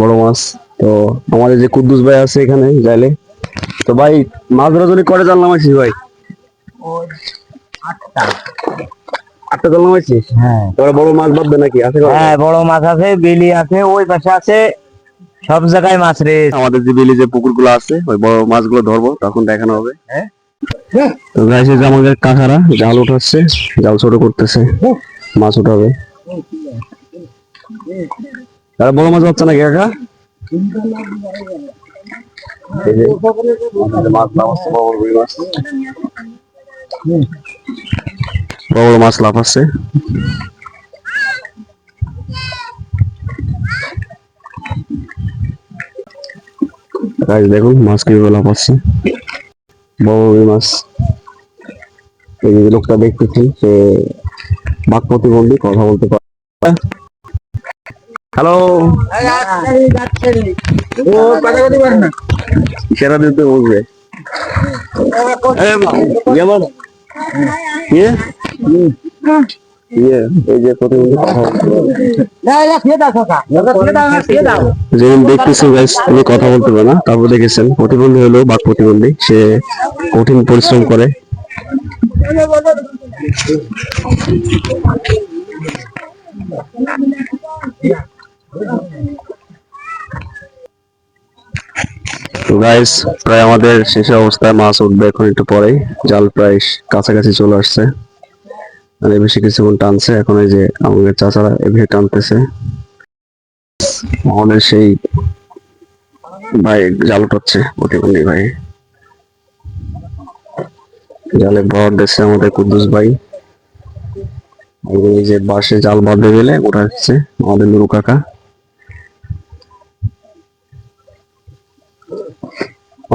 বড় মাছ। তো আমাদের যে কুদ্দুস ভাই আছে এখানে যাইলে তো ভাই মাছ ধরা যদি করে জানলাম আছি ভাই? আটটা। জানলাম আছি হ্যাঁ। তোরা বড় মাছ বাঁধবে নাকি? আছে হ্যাঁ বড় মাছ আছে বেলি আছে ওই পাশে আছে সব জায়গায় মাছ রে। আমাদের যে বিলে যে পুকুরগুলো আছে ওই বড় মাছগুলো ধরবো তখন দেখানো হবে। হ্যাঁ। তো গাইছে যে আমাদের কাকারা জাল উঠাচ্ছে জাল ছোট করতেছে মাছ উঠাবে। তারা বড় মাছ হচ্ছে নাকি কাকা? বড় মাছ মাছ লাফাচ্ছে দেখুন মাছ কীভাবে লাফাচ্ছে বড় বড় মাছ। এই লোকটা দেখতেছি, সে বাক প্রতিবন্ধী কথা বলতে পারে। হ্যালো ইশারা দিতে বলবে। এ, ইয়ে। ইয়ে? ইয়ে, কথা বলতে পারে। যেদিন দেখতেছি গাইস উনি কথা বলতে পারে না তারপর দেখেছেন প্রতিবন্ধী হলেও বাক প্রতিবন্ধী সে কঠিন পরিশ্রম করে। গাইস প্রায় আমাদের শেষে অবস্থায় মাছ উঠবে এখন একটু পরেই। জাল প্রায় কাছাকাছি চলে আসছে। মানে বেশি কিছুক্ষণ টানছে। এখন এই যে আমাদের চাচারা এভাবে টানতেছে। আমাদের সেই ভাই জাল উঠাচ্ছে, প্রতিবন্ধী ভাই। জালে ভর দিচ্ছে আমাদের কুদ্দুস ভাই। এই যে বাঁশে জাল বাঁধতে গেলে উঠাচ্ছে আমাদের নুরু কাকা।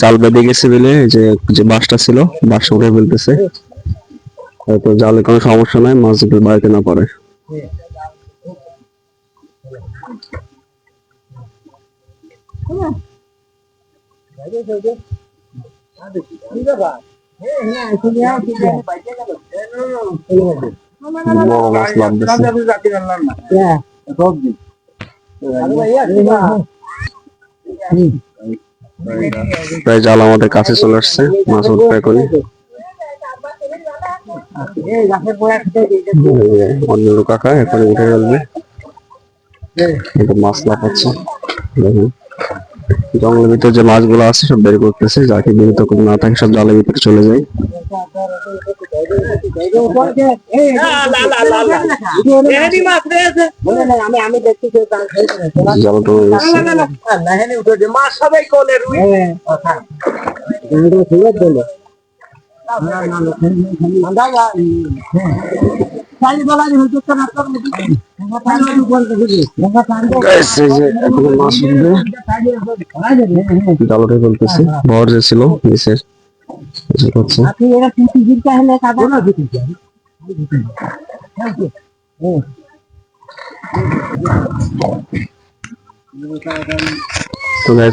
জাল বেঁধে গেছে বলে যে যে বাসটা ছিল, বাস উঠে ফেলতেছে। হয়তো জালে কোনো সমস্যা নাই মাছ বাড়িতে না বড় মাছ লাগতেছে প্রায় জাল আমাদের কাছে চলে আসছে, মাছ উঠবে এখনই অন্য কাকা, এখন উঠে ফেলবে মাছ লাফাচ্ছে। জঙ্গলের ভিতরে যে মাছগুলো আছে সব বের করতেছে যাকে বিরত করে না থাকে সব জলের ভিতরে চলে যায় মাছ সবাই এই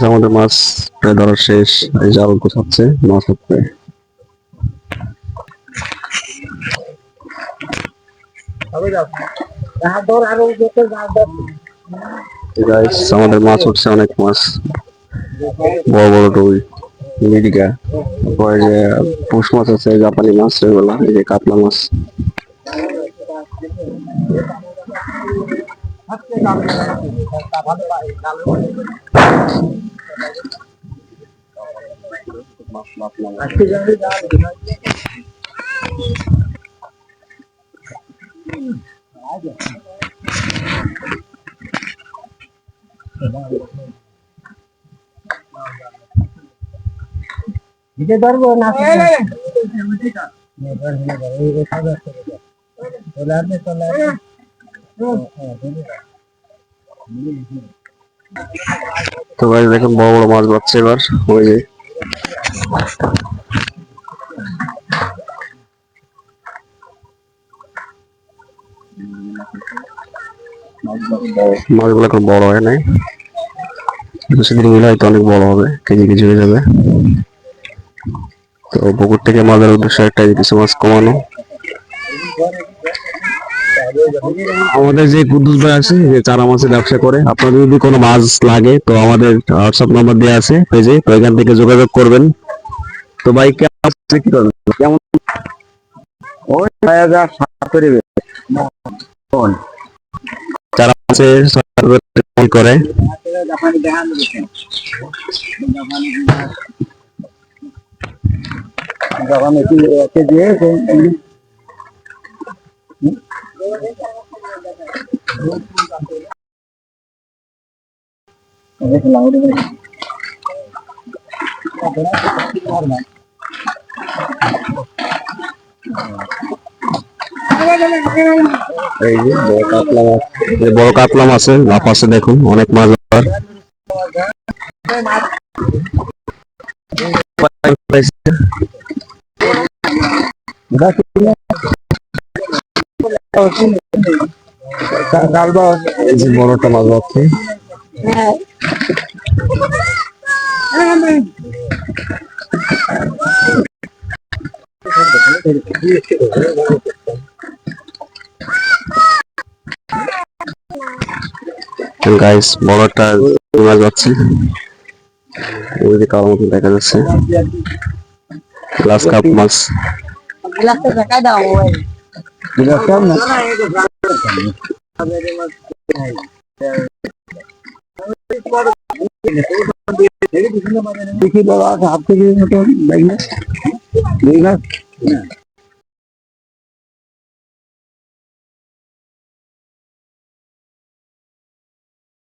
আমাদের মাছ প্রায় ধরা শেষ। জাল গোছাচ্ছে মাছ উঠবে গাইস আমাদের মাছ উঠছে অনেক মাছ বড় বড় রুই মিরিকা তারপরে যে পুষ মাছ আছে জাপানি মাছ এগুলো এই যে কাতলা মাছ আজকে ধরবো না তো ভাই দেখেন বড় বড় মাছ পাচ্ছে এবার। ওই যে। মাছগুলো এখন বড় হয় নাই সেদিন মিলে হয়তো অনেক বড় হবে কেজি কেজি হয়ে যাবে তো পুকুর থেকে মাছের উদ্দেশ্য একটাই কিছু মাছ কমানো আমাদের যে কুদ্দুস ভাই আছে যে চারা মাছের ব্যবসা করে আপনাদের যদি কোনো মাছ লাগে তো আমাদের হোয়াটসঅ্যাপ নাম্বার দেওয়া আছে পেজে তো এখান থেকে যোগাযোগ করবেন তো ভাই কেমন? কি করবেন কেমন ওই ছয় হাজার সাত করে চারা মাছে করে। একে দিয়ে এই যে বড় কাতলা মাছ। বড় কাতলা মাছে, লাফ আছে দেখুন, অনেক মাছ আবার এই যে বড়টা মাছ পাচ্ছে গাইস বড়টা মাছ পাচ্ছে ওই যে কালো মতন দেখা যাচ্ছে গ্লাস কাপ মাছ গ্লাসটা ঢাকায় দাও ওই দেখি বাবা হাফ